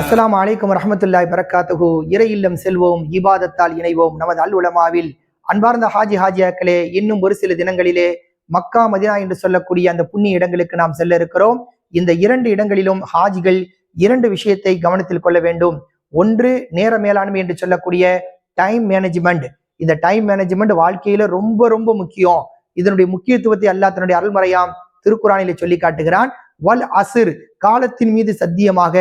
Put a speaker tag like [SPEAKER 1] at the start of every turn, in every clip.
[SPEAKER 1] அஸ்லாம் அலைக்கும் வரமத்துல்லாய் பரக்காத்துகு இறை இல்லம் செல்வோம் இபாதத்தால் இணைவோம். நமது அல் உலமாவில் அன்பார்ந்த ஹாஜி ஹாஜியாக்களே இன்னும் ஒரு சில தினங்களிலே மக்கா மதினா என்று சொல்லக்கூடிய அந்த புண்ணிய இடங்களுக்கு நாம் செல்ல இருக்கிறோம். இந்த இரண்டு இடங்களிலும் ஹாஜிகள் இரண்டு விஷயத்தை கவனத்தில் கொள்ள வேண்டும். ஒன்று நேர மேலாண்மை என்று சொல்லக்கூடிய டைம் மேனேஜ்மெண்ட் இந்த டைம் மேனேஜ்மெண்ட் வாழ்க்கையில ரொம்ப ரொம்ப முக்கியம். இதனுடைய முக்கியத்துவத்தை அல்லா தன்னுடைய அருள்முறையாம் திருக்குறானிலே சொல்லி காட்டுகிறான் வல் அசிர் காலத்தின் மீது சத்தியமாக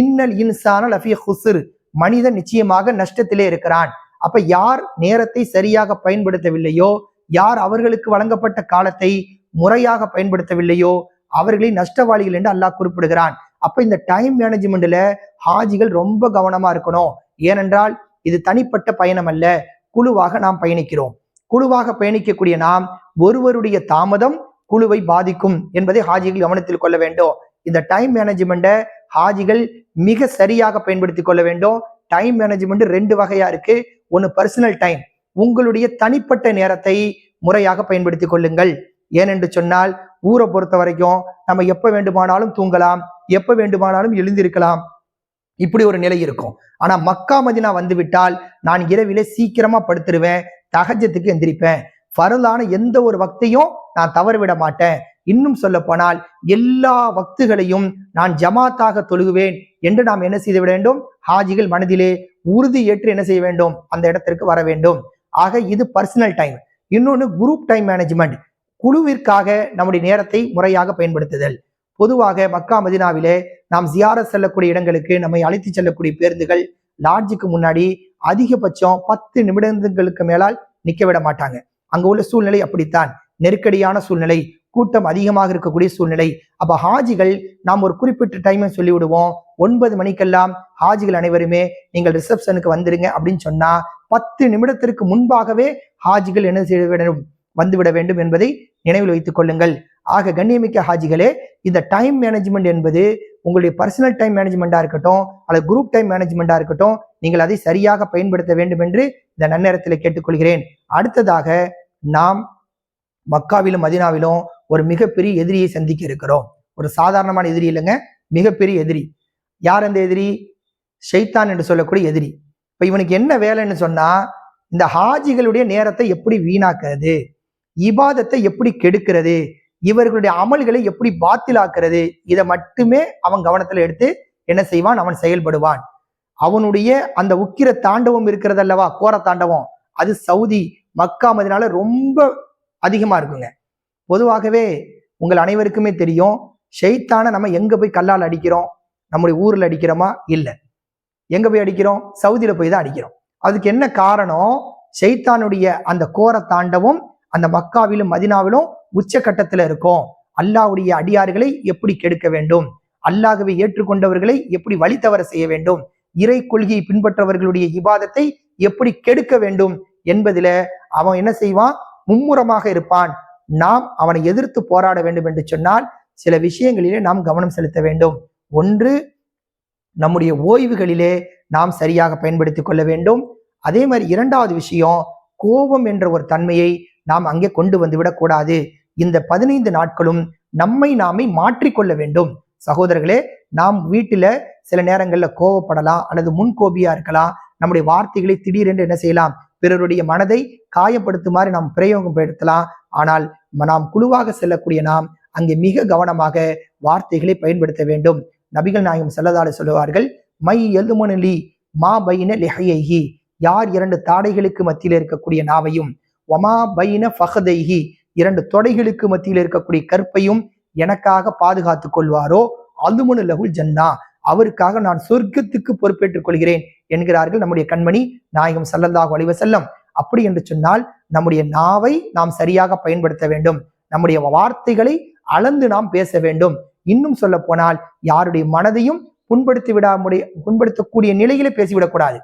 [SPEAKER 1] இன்னல் இன்சான லஃபி ஹுசிர் மனிதன் நிச்சயமாக நஷ்டத்திலே இருக்கிறான். அப்ப யார் நேரத்தை சரியாக பயன்படுத்தவில்லையோ யார் அவர்களுக்கு வழங்கப்பட்ட காலத்தை முறையாக பயன்படுத்தவில்லையோ அவர்களை நஷ்டவாளிகள் என்று அல்லாஹ் குறிப்பிடுகிறான். அப்ப இந்த டைம் மேனேஜ்மெண்ட்ல ஹாஜிகள் ரொம்ப கவனமா இருக்கணும். ஏனென்றால் இது தனிப்பட்ட பயணம் அல்ல. குழுவாக நாம் பயணிக்கிறோம். குழுவாக பயணிக்கக்கூடிய நாம் ஒருவருடைய தாமதம் குழுவை பாதிக்கும் என்பதை ஹாஜிகள் கவனத்தில் கொள்ள வேண்டும். இந்த டைம் மேனேஜ்மெண்ட்டை ஹாஜிகள் மிக சரியாக பயன்படுத்தி கொள்ள வேண்டும். டைம் மேனேஜ்மெண்ட் ரெண்டு வகையா இருக்கு. ஒன்னு பர்சனல் டைம் உங்களுடைய தனிப்பட்ட நேரத்தை முறையாக பயன்படுத்தி கொள்ளுங்கள். ஏனென்று சொன்னால் ஊரை பொறுத்த வரைக்கும் நம்ம எப்ப வேண்டுமானாலும் தூங்கலாம் எப்ப வேண்டுமானாலும் எழுந்திருக்கலாம். இப்படி ஒரு நிலை இருக்கும். ஆனா மக்கா மதினா வந்துவிட்டால் நான் இரவிலே சீக்கிரமா படுத்துருவேன் தகஜத்துக்கு எந்திரிப்பேன். ஃபரலான எந்த ஒரு வக்தையும் நான் தவறவிட மாட்டேன். இன்னும் சொல்ல போனால் எல்லா வக்துகளையும் நான் ஜமாத்தாக தொழுகுவேன் என்று நாம் என்ன செய்து விட வேண்டும்? ஹாஜிகள் மனதிலே உறுதி ஏற்று என்ன செய்ய வேண்டும்? அந்த இடத்திற்கு வர வேண்டும். ஆக இது பர்சனல் டைம் இன்னொன்று குரூப் டைம் மேனேஜ்மெண்ட் குழுவிற்காக நம்முடைய நேரத்தை முறையாக பயன்படுத்துதல். பொதுவாக மக்கா மதினாவிலே நாம் ஜியார செல்லக்கூடிய இடங்களுக்கு நம்மை அழைத்து செல்லக்கூடிய பேருந்துகள் லாட்ஜுக்கு முன்னாடி அதிகபட்சம் பத்து நிமிடங்களுக்கு மேலால் நிற்க விட மாட்டாங்க. அங்கே உள்ள சூழ்நிலை அப்படித்தான். நெருக்கடியான சூழ்நிலை கூட்டம் அதிகமாக இருக்கக்கூடிய சூழ்நிலை. அப்போ ஹாஜிகள் நாம் ஒரு குறிப்பிட்ட டைமை சொல்லிவிடுவோம். ஒன்பது மணிக்கெல்லாம் ஹாஜிகள் அனைவருமே நீங்கள் ரிசப்ஷனுக்கு வந்துருங்க அப்படின்னு சொன்னா பத்து நிமிடத்திற்கு முன்பாகவே ஹாஜிகள் என்ன செய்ய வேண்டும் வந்துவிட வேண்டும் என்பதை நினைவில் வைத்துக் கொள்ளுங்கள். ஆக கண்ணியமிக்க ஹாஜிகளே இந்த டைம் மேனேஜ்மெண்ட் என்பது உங்களுடைய பர்சனல் டைம் மேனேஜ்மெண்ட்டாக இருக்கட்டும் அல்லது குரூப் டைம் மேனேஜ்மெண்ட்டாக இருக்கட்டும் நீங்கள் அதை சரியாக பயன்படுத்த வேண்டும் என்று இந்த நன்னேரத்தில் கேட்டுக்கொள்கிறேன். அடுத்ததாக நாம் மக்காவிலும் மதினாவிலும் ஒரு மிகப்பெரிய எதிரியை சந்திக்க இருக்கிறோம். ஒரு சாதாரணமான எதிரி இல்லைங்க மிகப்பெரிய எதிரி. யார் அந்த எதிரி? ஷைத்தான் என்று சொல்லக்கூடிய எதிரி. இப்போ இவனுக்கு என்ன வேலைன்னு சொன்னா இந்த ஹாஜிகளுடைய நேரத்தை எப்படி வீணாக்குறது? இபாதத்தை எப்படி கெடுக்கிறது? இவர்களுடைய அமல்களை எப்படி பாத்திலாக்குறது? இதை மட்டுமே அவன் கவனத்தில் எடுத்து என்ன செய்வான்? அவன் செயல்படுவான். அவனுடைய அந்த உக்கிர தாண்டவம் இருக்கிறது அல்லவா கோர தாண்டவம் அது சவுதி மக்கா மதினால ரொம்ப அதிகமா இருக்குங்க. பொதுவாகவே உங்கள் அனைவருக்குமே தெரியும் ஷெய்தான நம்ம எங்க போய் கல்லால் அடிக்கிறோம்? நம்முடைய ஊரில் அடிக்கிறோமா? இல்லை. எங்க போய் அடிக்கிறோம்? சவுதியில போய் தான் அடிக்கிறோம். அதுக்கு என்ன காரணம்? ஷெய்தானுடைய அந்த கோர தாண்டவும் அந்த மக்காவிலும் மதினாவிலும் உச்சக்கட்டத்தில் இருக்கும். அல்லாவுடைய அடியார்களை எப்படி கெடுக்க வேண்டும்? அல்லாகவே ஏற்றுக்கொண்டவர்களை எப்படி வழி தவற செய்ய வேண்டும்? இறை கொள்கையை பின்பற்றவர்களுடைய இபாதத்தை எப்படி கெடுக்க வேண்டும்? என்பதில அவன் என்ன செய்வான்? மும்முரமாக இருப்பான். நாம் அவனை எதிர்த்து போராட வேண்டும் என்று சொன்னால் சில விஷயங்களிலே நாம் கவனம் செலுத்த வேண்டும். ஒன்று நம்முடைய ஓய்வுகளிலே நாம் சரியாக பயன்படுத்திக் கொள்ள வேண்டும். அதே மாதிரி இரண்டாவது விஷயம் கோபம் என்ற ஒரு தன்மையை நாம் அங்கே கொண்டு வந்து விடக்கூடாது இந்த பதினைந்து நாட்களும் நம்மை நாமே மாற்றிக்கொள்ள வேண்டும். சகோதரர்களே நாம் வீட்டில் சில நேரங்களில் கோவப்படலாம் அல்லது முன்கோபியா இருக்கலாம். நம்முடைய வார்த்தைகளை திடீரென்று என்ன செய்யலாம்? பிறருடைய மனதை காயப்படுத்துமாறு நாம் பிரயோகம் படுத்தலாம் ஆனால் நாம் குழுவாக செல்லக்கூடிய நாம் அங்கே மிக கவனமாக வார்த்தைகளை பயன்படுத்த வேண்டும். நபிகள் நாயகம் செல்லதால சொல்லுவார்கள் மை எழுமனலி மா பைன லெஹையி யார் இரண்டு தாடைகளுக்கு மத்தியில் இருக்கக்கூடிய நாவையும் ஒமா பைன ஃபஹதைஹி இரண்டு தொடைகளுக்கு மத்தியில் இருக்கக்கூடிய கற்பையும் எனக்காக பாதுகாத்துக் கொள்வாரோ? அதுமனு லகுல் ஜன்னா அவருக்காக நான் சொர்க்கத்துக்கு பொறுப்பேற்றுக் கொள்கிறேன் என்கிறார்கள் நம்முடைய கண்மணி நாயகம் சல்லல்லாஹு அலைஹி செல்லம் அப்படி என்று சொன்னால் நம்முடைய நாவை நாம் சரியாக பயன்படுத்த வேண்டும். நம்முடைய வார்த்தைகளை அளந்து நாம் பேச வேண்டும். இன்னும் சொல்ல போனால் யாருடைய மனதையும் புண்படுத்தி விடாமுடைய புண்படுத்தக்கூடிய நிலையிலே பேசிவிடக்கூடாது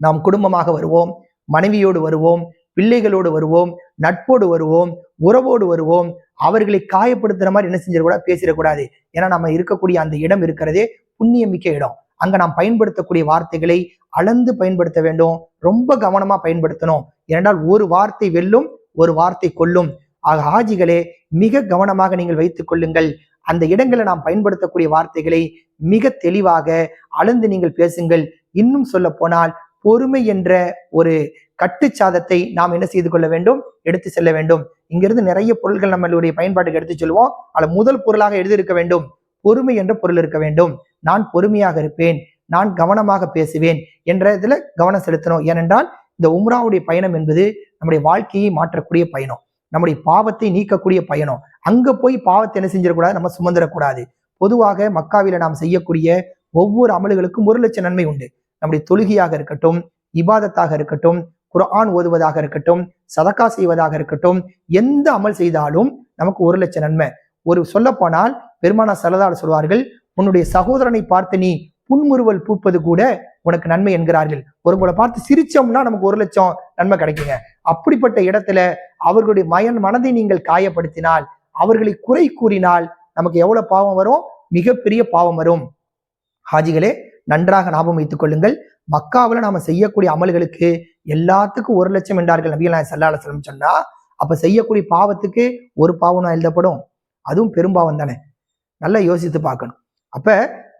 [SPEAKER 1] நாம் குடும்பமாக வருவோம் மனைவியோடு வருவோம் பிள்ளைகளோடு வருவோம் நட்போடு வருவோம் உறவோடு வருவோம் அவர்களை காயப்படுத்துற மாதிரி என்ன செஞ்சிடக்கூடாது பேசிடக்கூடாது ஏன்னா நம்ம இருக்கக்கூடிய அந்த இடம் இருக்கிறதே புண்ணியமிக்க இடம். அங்க நாம் பயன்படுத்தக்கூடிய வார்த்தைகளை அளந்து பயன்படுத்த வேண்டும். ரொம்ப கவனமா பயன்படுத்தணும். ஏனென்றால் ஒரு வார்த்தை வெல்லும் ஒரு வார்த்தை கொல்லும். ஆக ஹாஜிகளே மிக கவனமாக நீங்கள் வைத்துக் கொள்ளுங்கள். அந்த இடங்களை நாம் பயன்படுத்தக்கூடிய வார்த்தைகளை மிக தெளிவாக அளந்து நீங்கள் பேசுங்கள். இன்னும் சொல்ல போனால் பொறுமை என்ற ஒரு கட்டுச்சாதத்தை நாம் என்ன செய்து கொள்ள வேண்டும்? எடுத்து செல்ல வேண்டும். இங்கிருந்து நிறைய பொருள்கள் நம்மளுடைய பயன்பாட்டுக்கு எடுத்து சொல்லுவோம் அதில் முதல் பொருளாக எழுதியிருக்க வேண்டும். பொறுமை என்ற பொருள் இருக்க வேண்டும். நான் பொறுமையாக இருப்பேன் நான் கவனமாக பேசுவேன் என்ற இதில் கவனம் செலுத்தணும். ஏனென்றால் இந்த உம்ராவுடைய பயணம் என்பது நம்முடைய வாழ்க்கையை மாற்றக்கூடிய பயணம் நம்முடைய பாவத்தை நீக்கக்கூடிய பயணம். அங்க போய் பாவத்தை என்ன செஞ்சிடக்கூடாது? நம்ம சுமந்துடக்கூடாது. பொதுவாக மக்காவில நாம் செய்யக்கூடிய ஒவ்வொரு அமல்களுக்கும் ஒரு லட்சம் நன்மை உண்டு. நம்முடைய தொழுகையாக இருக்கட்டும் இபாதத்தாக இருக்கட்டும் குரான் ஓதுவதாக இருக்கட்டும் சதக்கா செய்வதாக இருக்கட்டும் எந்த அமல் செய்தாலும் நமக்கு ஒரு லட்சம் நன்மை. ஒரு சொல்லப்போனால் பெருமானா சலதால் சொல்வார்கள் உன்னுடைய சகோதரனை பார்த்து நீ புன்முறுவல் பூப்பது கூட உனக்கு நன்மை என்கிறார்கள். ஒருவங்களை பார்த்து சிரிச்சோம்னா நமக்கு ஒரு லட்சம் நன்மை கிடைக்குங்க. அப்படிப்பட்ட இடத்துல அவர்களுடைய மயன் மனதை நீங்கள் காயப்படுத்தினால் அவர்களை குறை கூறினால் நமக்கு எவ்வளவு பாவம் வரும்? மிகப்பெரிய பாவம் வரும். ஹாஜிகளே நன்றாக ஞாபகம் வைத்துக் கொள்ளுங்கள். மக்காவில் நாம செய்யக்கூடிய அமல்களுக்கு எல்லாத்துக்கும் ஒரு லட்சம் என்றார்கள் நபிகள் சல்லாஹ் செல்லம் சொன்னா அப்ப செய்யக்கூடிய பாவத்துக்கு ஒரு பாவம் தான் எழுதப்படும். அதுவும் பெரும்பாவம் தானே. நல்லா யோசித்து பார்க்கணும். அப்ப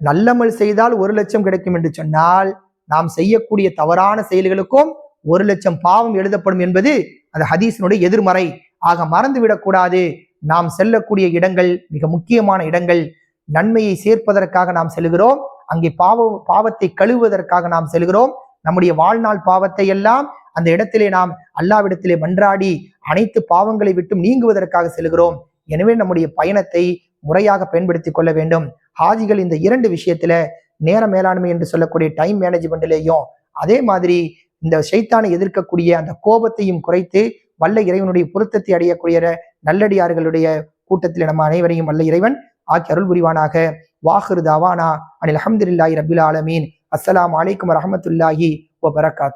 [SPEAKER 1] நல்லமல் செய்தால் ஒரு லட்சம் கிடைக்கும் என்று சொன்னால் நாம் செய்யக்கூடிய தவறான செயல்களுக்கும் ஒரு லட்சம் பாவம் எழுதப்படும் என்பது அந்த ஹதீஸினுடைய எதிர்மறை. ஆக மறந்து விடக்கூடாது நாம் செல்லக்கூடிய இடங்கள் மிக முக்கியமான இடங்கள் நன்மையை சேர்ப்பதற்காக நாம் செல்கிறோம். அங்கே பாவ பாவத்தை கழுவுவதற்காக நாம் செல்கிறோம். நம்முடைய வாழ்நாள் பாவத்தை எல்லாம் அந்த இடத்திலே நாம் அல்லாவிடத்திலே மன்றாடி அனைத்து பாவங்களை விட்டும் நீங்குவதற்காக செல்கிறோம். எனவே நம்முடைய பயணத்தை முறையாக பயன்படுத்திக் கொள்ள வேண்டும். ஹாஜிகள் இந்த இரண்டு விஷயத்துல நேர மேலாண்மை என்று சொல்லக்கூடிய டைம் மேனேஜ்மெண்ட்லேயும் அதே மாதிரி இந்த சைத்தானை எதிர்க்கக்கூடிய அந்த கோபத்தையும் குறைத்து வல்ல இறைவனுடைய பொருத்தத்தை அடையக்கூடிய நல்லடியார்களுடைய கூட்டத்தில் நம்ம அனைவரையும் வல்ல இறைவன் ஆக்கி அருள் புரிவானாக. வாஹிரு தாவானா அனில் அஹமதுல்லாஹி ரபில் ஆலமீன். அஸ்லாம் வலைக்கம் வரஹமத்துல்லாஹி ஒபரகாத்